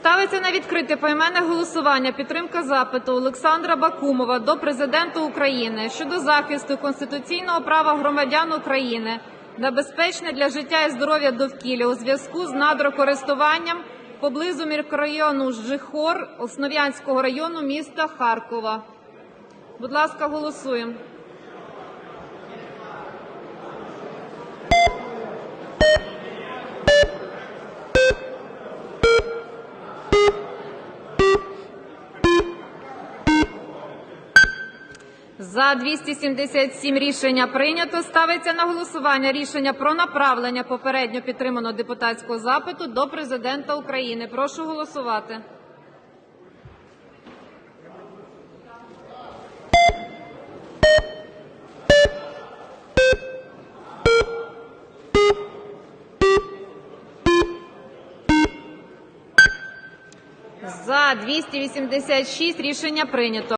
Ставиться на відкрите поіменне голосування підтримка запиту Олександра Бакумова до Президента України щодо захисту конституційного права громадян України на безпечне для життя і здоров'я довкілля у зв'язку з надрокористуванням поблизу мікрорайону Жихор Основ'янського району міста Харкова. Будь ласка, голосуємо. За 277 рішення прийнято. Ставиться на голосування рішення про направлення попередньо підтриманого депутатського запиту до Президента України. Прошу голосувати. За 286 рішення прийнято.